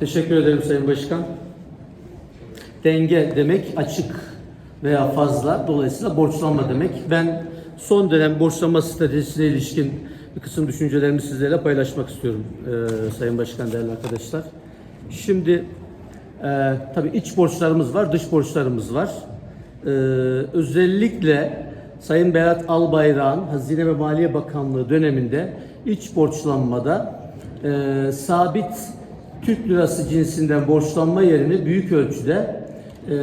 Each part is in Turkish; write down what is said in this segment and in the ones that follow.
Teşekkür ederim Sayın Başkan. Denge demek açık veya fazla. Dolayısıyla borçlanma demek. Ben son dönem borçlanma stratejisine ilişkin bir kısım düşüncelerimi sizlerle paylaşmak istiyorum e, Sayın Başkan, değerli arkadaşlar. Şimdi e, tabii iç borçlarımız var, dış borçlarımız var. E, özellikle Sayın Berat Albayrak'ın Hazine ve Maliye Bakanlığı döneminde iç borçlanmada e, sabit Türk lirası cinsinden borçlanma yerine büyük ölçüde e,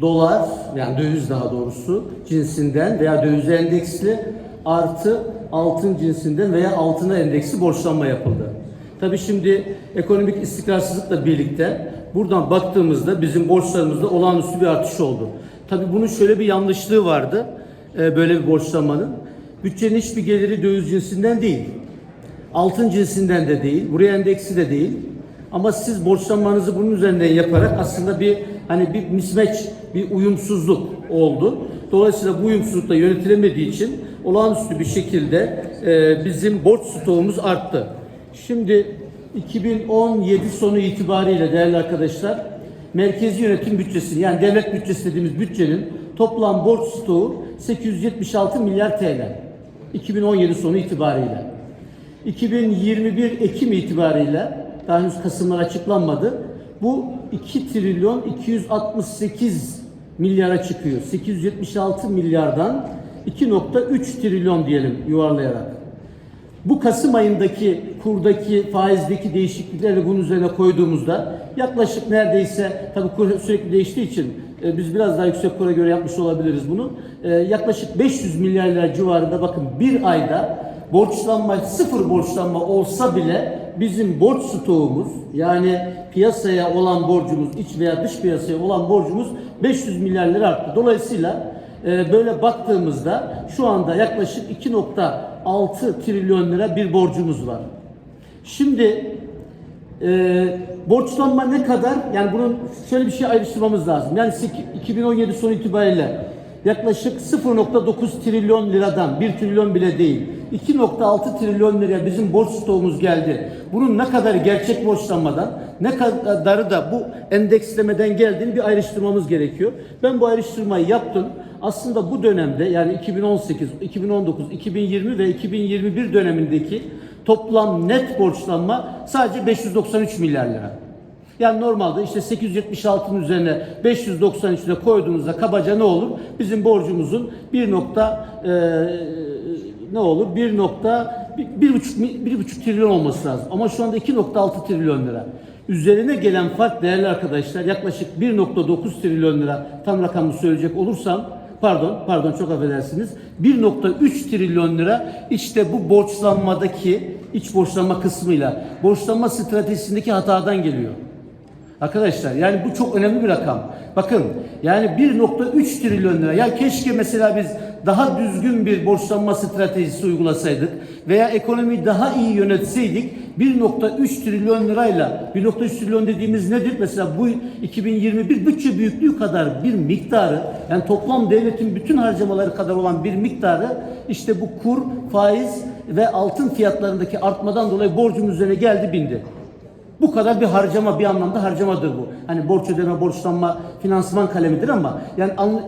dolar yani döviz daha doğrusu cinsinden veya dövize endeksli artı altın cinsinden veya altına endeksli borçlanma yapıldı. Tabii şimdi ekonomik istikrarsızlıkla birlikte buradan baktığımızda bizim borçlarımızda olağanüstü bir artış oldu. Tabii bunun şöyle bir yanlışlığı vardı e, böyle bir borçlanmanın. Bütçenin hiçbir geliri döviz cinsinden değil. Altın cinsinden de değil, buraya endeksi de değil. Ama siz borçlanmanızı bunun üzerinden yaparak aslında bir hani bir mismatch, bir uyumsuzluk oldu. Dolayısıyla bu uyumsuzluk da yönetilemediği için olağanüstü bir şekilde e, bizim borç stoğumuz arttı. Şimdi 2017 sonu itibariyle değerli arkadaşlar merkezi yönetim bütçesi yani devlet bütçesi dediğimiz bütçenin toplam borç stoğu 876 milyar TL. 2017 sonu itibariyle. 2021 Ekim itibariyle daha henüz Kasımlar açıklanmadı. Bu 2 trilyon 268 milyara çıkıyor. 876 milyardan 2.3 trilyon diyelim yuvarlayarak. Bu Kasım ayındaki kurdaki faizdeki değişiklikleri bunun üzerine koyduğumuzda yaklaşık neredeyse tabii kur sürekli değiştiği için e, biz biraz daha yüksek kura göre yapmış olabiliriz bunu. E, yaklaşık 500 milyar lira civarında bakın bir ayda borçlanma sıfır borçlanma olsa bile bizim borç stoğumuz yani piyasaya olan borcumuz iç veya dış piyasaya olan borcumuz 500 milyar lira arttı. Dolayısıyla e, böyle baktığımızda şu anda yaklaşık 2.6 trilyon lira bir borcumuz var. Şimdi e, borçlanma ne kadar? Yani bunun şöyle bir şey ayrıştırmamız lazım. Yani sek- 2017 son itibariyle yaklaşık 0.9 trilyon liradan 1 trilyon bile değil 2.6 trilyon liraya bizim borç stoğumuz geldi. Bunun ne kadar gerçek borçlanmadan ne kadarı da bu endekslemeden geldiğini bir ayrıştırmamız gerekiyor. Ben bu ayrıştırmayı yaptım. Aslında bu dönemde yani 2018, 2019, 2020 ve 2021 dönemindeki toplam net borçlanma sadece 593 milyar lira. Yani normalde işte 876'nın üzerine 593 lira koyduğunuzda kabaca ne olur? Bizim borcumuzun 1 nokta e, ne olur? 1 nokta bir, buçuk, bir buçuk trilyon olması lazım. Ama şu anda 2.6 trilyon lira. Üzerine gelen fark değerli arkadaşlar yaklaşık 1.9 trilyon lira tam rakamı söyleyecek olursam pardon pardon çok affedersiniz 1.3 trilyon lira işte bu borçlanmadaki iç borçlanma kısmıyla borçlanma stratejisindeki hatadan geliyor. Arkadaşlar yani bu çok önemli bir rakam. Bakın yani 1.3 trilyon lira. Ya keşke mesela biz daha düzgün bir borçlanma stratejisi uygulasaydık veya ekonomiyi daha iyi yönetseydik 1.3 trilyon lirayla 1.3 trilyon dediğimiz nedir? Mesela bu 2021 bütçe büyüklüğü kadar bir miktarı yani toplam devletin bütün harcamaları kadar olan bir miktarı işte bu kur, faiz ve altın fiyatlarındaki artmadan dolayı borcumuz üzerine geldi bindi. Bu kadar bir harcama bir anlamda harcamadır bu. Hani borç ödeme, borçlanma, finansman kalemidir ama yani an-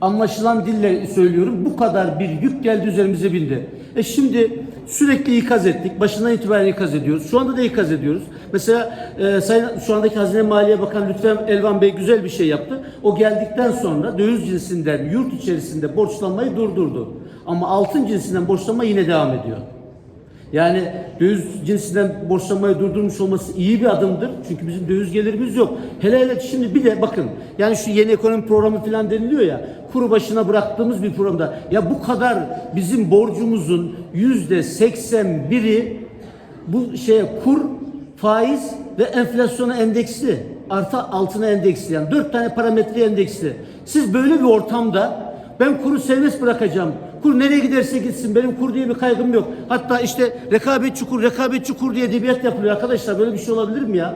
anlaşılan dille söylüyorum bu kadar bir yük geldi üzerimize bindi. E şimdi sürekli ikaz ettik. Başından itibaren ikaz ediyoruz. Şu anda da ikaz ediyoruz. Mesela e, Sayın şu andaki Hazine Maliye Bakanı Lütfen Elvan Bey güzel bir şey yaptı. O geldikten sonra döviz cinsinden yurt içerisinde borçlanmayı durdurdu. Ama altın cinsinden borçlanma yine devam ediyor. Yani döviz cinsinden borçlanmayı durdurmuş olması iyi bir adımdır. Çünkü bizim döviz gelirimiz yok. Hele hele şimdi bir de bakın yani şu yeni ekonomi programı falan deniliyor ya kuru başına bıraktığımız bir programda ya bu kadar bizim borcumuzun yüzde seksen biri bu şeye kur, faiz ve enflasyona endeksli. Artı altına endeksli yani dört tane parametre endeksli. Siz böyle bir ortamda ben kuru serbest bırakacağım. Kur nereye giderse gitsin. Benim kur diye bir kaygım yok. Hatta işte rekabetçi kur, rekabetçi kur diye edebiyat yapılıyor arkadaşlar. Böyle bir şey olabilir mi ya?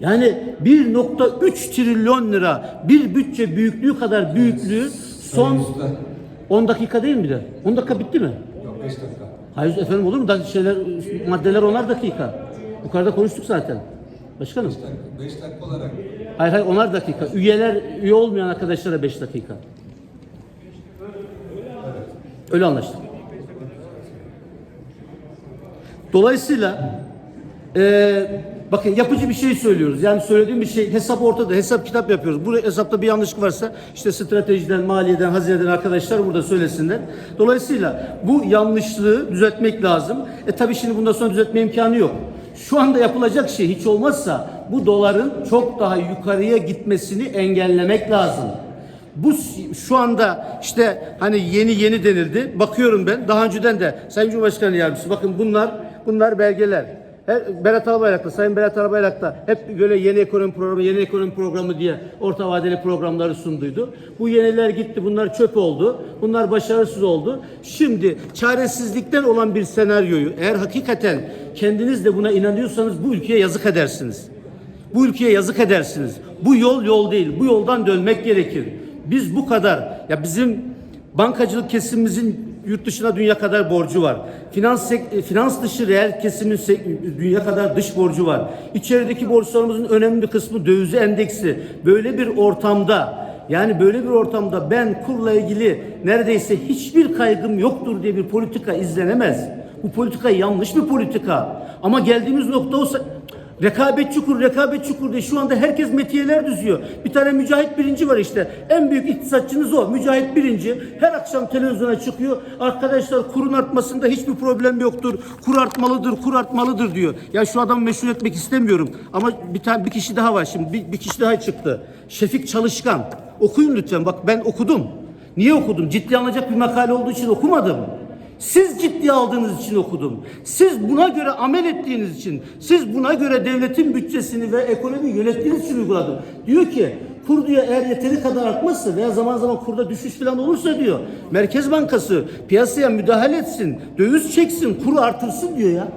Yani 1.3 trilyon lira bir bütçe büyüklüğü kadar büyüklüğü son 10 dakika değil mi de? 10 dakika bitti mi? Yok 5 dakika. Hayır efendim olur mu? Da şeyler, maddeler onar dakika. Yukarıda konuştuk zaten. Başkanım. 5 dakika olarak Hayır hayır onar dakika. Üyeler, üye olmayan arkadaşlara 5 dakika. Öyle anlaştık. Dolayısıyla eee, bakın yapıcı bir şey söylüyoruz. Yani söylediğim bir şey hesap ortada. Hesap kitap yapıyoruz. Bu hesapta bir yanlışlık varsa işte stratejiden, maliyeden, hazineden arkadaşlar burada söylesinler. Dolayısıyla bu yanlışlığı düzeltmek lazım. E tabii şimdi bundan sonra düzeltme imkanı yok. Şu anda yapılacak şey hiç olmazsa bu doların çok daha yukarıya gitmesini engellemek lazım. Bu şu anda işte hani yeni yeni denildi. Bakıyorum ben daha önceden de Sayın Cumhurbaşkanı Yardımcısı bakın bunlar bunlar belgeler. Her, Berat Albayrak'ta, Sayın Berat Albayrak'ta hep böyle yeni ekonomi programı, yeni ekonomi programı diye orta vadeli programları sunduydu. Bu yeniler gitti, bunlar çöp oldu. Bunlar başarısız oldu. Şimdi çaresizlikten olan bir senaryoyu eğer hakikaten kendiniz de buna inanıyorsanız bu ülkeye yazık edersiniz. Bu ülkeye yazık edersiniz. Bu yol yol değil. Bu yoldan dönmek gerekir. Biz bu kadar ya bizim bankacılık kesimimizin yurt dışına dünya kadar borcu var. Finans e, finans dışı reel kesimin dünya kadar dış borcu var. İçerideki borçlarımızın önemli bir kısmı dövize endeksi. Böyle bir ortamda yani böyle bir ortamda ben kurla ilgili neredeyse hiçbir kaygım yoktur diye bir politika izlenemez. Bu politika yanlış bir politika. Ama geldiğimiz nokta olsa Rekabet çukur, rekabet çukur diye şu anda herkes metiyeler düzüyor. Bir tane Mücahit Birinci var işte. En büyük iktisatçınız o. Mücahit Birinci. Her akşam televizyona çıkıyor. Arkadaşlar kurun artmasında hiçbir problem yoktur. Kur artmalıdır, kur artmalıdır diyor. Ya şu adamı meşhur etmek istemiyorum. Ama bir tane bir kişi daha var şimdi. Bir, bir kişi daha çıktı. Şefik Çalışkan. Okuyun lütfen. Bak ben okudum. Niye okudum? Ciddi alınacak bir makale olduğu için okumadım. Siz ciddiye aldığınız için okudum. Siz buna göre amel ettiğiniz için, siz buna göre devletin bütçesini ve ekonomiyi yönettiğiniz için uyguladım. Diyor ki kur diyor eğer yeteri kadar artmazsa veya zaman zaman kurda düşüş falan olursa diyor. Merkez Bankası piyasaya müdahale etsin, döviz çeksin, kuru artırsın diyor ya.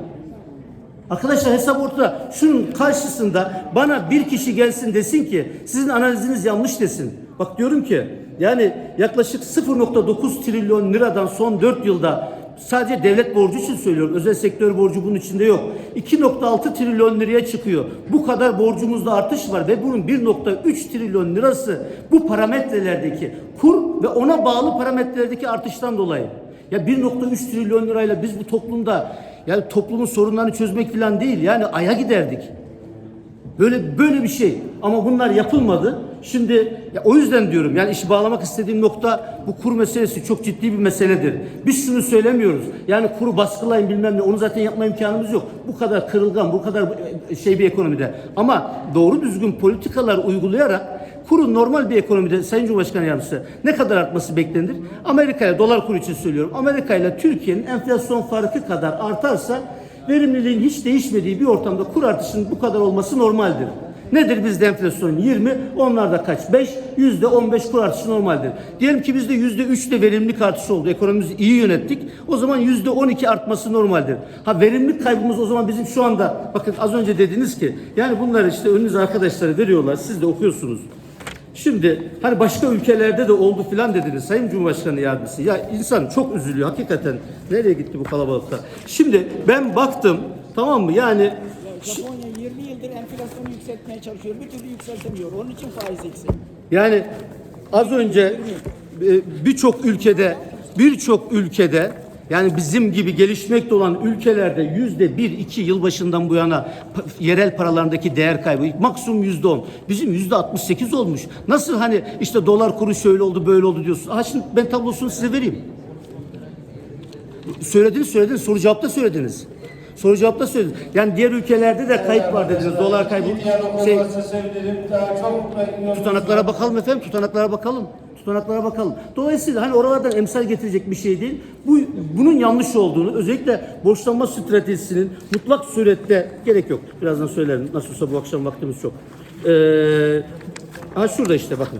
Arkadaşlar hesap ortada. Şunun karşısında bana bir kişi gelsin desin ki sizin analiziniz yanlış desin. Bak diyorum ki yani yaklaşık 0.9 trilyon liradan son 4 yılda sadece devlet borcu için söylüyorum. Özel sektör borcu bunun içinde yok. 2.6 trilyon liraya çıkıyor. Bu kadar borcumuzda artış var ve bunun 1.3 trilyon lirası bu parametrelerdeki kur ve ona bağlı parametrelerdeki artıştan dolayı. Ya 1.3 trilyon lirayla biz bu toplumda yani toplumun sorunlarını çözmek falan değil yani aya giderdik. Böyle böyle bir şey ama bunlar yapılmadı. Şimdi ya o yüzden diyorum yani işi bağlamak istediğim nokta bu kur meselesi çok ciddi bir meseledir. Biz şunu söylemiyoruz. Yani kuru baskılayın bilmem ne onu zaten yapma imkanımız yok. Bu kadar kırılgan, bu kadar şey bir ekonomide. Ama doğru düzgün politikalar uygulayarak Kurun normal bir ekonomide Sayın Cumhurbaşkanı Yardımcısı ne kadar artması beklenir? Amerika ile dolar kuru için söylüyorum. Amerika ile Türkiye'nin enflasyon farkı kadar artarsa verimliliğin hiç değişmediği bir ortamda kur artışının bu kadar olması normaldir. Nedir bizde enflasyon 20, onlarda kaç? 5, yüzde 15 kur artışı normaldir. Diyelim ki bizde yüzde 3 de verimlilik artışı oldu. Ekonomimizi iyi yönettik. O zaman yüzde 12 artması normaldir. Ha verimlilik kaybımız o zaman bizim şu anda bakın az önce dediniz ki yani bunlar işte önünüze arkadaşları veriyorlar. Siz de okuyorsunuz. Şimdi hani başka ülkelerde de oldu filan dediniz Sayın Cumhurbaşkanı Yardımcısı. Ya insan çok üzülüyor hakikaten. Nereye gitti bu kalabalıkta? Şimdi ben baktım tamam mı yani Japonya 20 yıldır enflasyonu yükseltmeye çalışıyor. Bir türlü yükseltemiyor. Onun için faiz yüksek. yani az önce e, birçok ülkede birçok ülkede yani bizim gibi gelişmekte olan ülkelerde yüzde bir iki yıl başından bu yana yerel paralarındaki değer kaybı maksimum yüzde on. Bizim yüzde altmış sekiz olmuş. Nasıl hani işte dolar kuru şöyle oldu böyle oldu diyorsun. Ha şimdi ben tablosunu size vereyim. Söylediniz söylediniz soru cevapta söylediniz. Soru cevapta söylediniz. Yani diğer ülkelerde de kayıp var dediniz. Dolar kaybı. Şey, tutanaklara bakalım efendim. Tutanaklara bakalım. Tutanaklara bakalım. Dolayısıyla hani oralardan emsal getirecek bir şey değil. Bu bunun yanlış olduğunu özellikle borçlanma stratejisinin mutlak surette gerek yok. Birazdan söylerim. Nasıl olsa bu akşam vaktimiz çok. Ee, ha şurada işte bakın.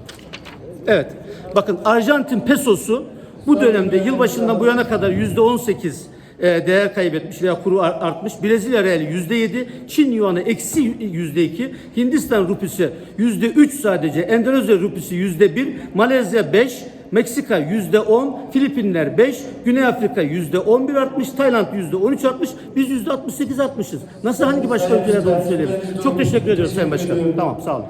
Evet. Bakın Arjantin pesosu bu dönemde yılbaşından bu yana kadar yüzde 18 e, değer kaybetmiş veya kuru ar- artmış. Brezilya reali yüzde 7, Çin yuanı eksi yüzde 2, Hindistan rupisi yüzde 3 sadece, Endonezya rupisi yüzde 1, Malezya 5, Meksika yüzde 10, Filipinler 5, Güney Afrika yüzde 11 artmış, Tayland yüzde 13 artmış, biz yüzde 68 artmışız. Nasıl hangi başka ülkelerde onu söyleyelim? Çok teşekkür ediyoruz Sayın Başkanım. Tamam sağ olun.